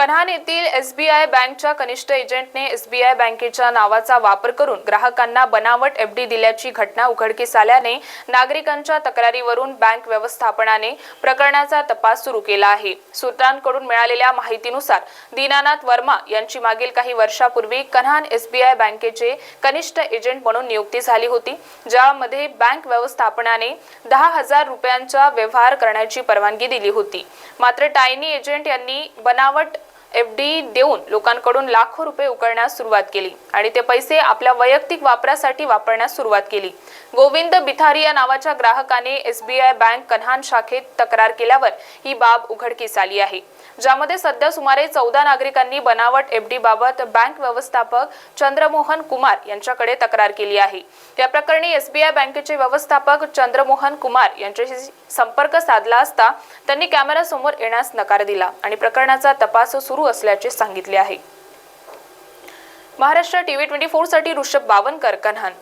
कन्हान येथील एसबीआय बँकच्या कनिष्ठ एजंटने एसबीआय बँकेच्या नावाचा वापर करून ग्राहकांना बनावट एफडी दिल्याची घटना उघडकीस आल्याने नागरिकांच्या तक्रारीवरून बँक व्यवस्थापनाने प्रकरणाचा तपास सुरू केला आहे. सूत्रांकडून मिळालेल्या माहितीनुसार दीनानाथ वर्मा यांची मागील काही वर्षापूर्वी कन्हान एसबीआय बँकेचे कनिष्ठ एजंट म्हणून नियुक्ती झाली होती ज्यामध्ये बँक व्यवस्थापनाने दहा हजार रुपयांचा व्यवहार करण्याची परवानगी दिली होती. मात्र टायनी एजंट यांनी बनावट एफडी देऊन लोकांकडून लाखो रुपये उकळण्यास सुरुवात केली आणि ते पैसे आपल्या वैयक्तिक वापरासाठी वापरण्यास सुरुवात केली. गोविंद बिथारी या नावाच्या ग्राहकाने एसबीआय बँक कन्हान शाखेत तक्रार केल्यावर ही बाब उघडकीस आली आहे. ज्यामध्ये सध्या सुमारे चौदा नागरिकांनी बनावट एफडी बाबत बँक व्यवस्थापक चंद्रमोहन कुमार यांच्याकडे तक्रार केली आहे. या प्रकरणी एसबीआय बँकेचे व्यवस्थापक चंद्रमोहन कुमार यांच्याशी संपर्क साधला असता त्यांनी कॅमेऱ्यासमोर येण्यास नकार दिला आणि प्रकरणाचा तपास सुरू सुरू असल्याचे सांगितले आहे. महाराष्ट्र टीव्ही ट्वेंटी फोरसाठी ऋषभ बावनकर कन्हान.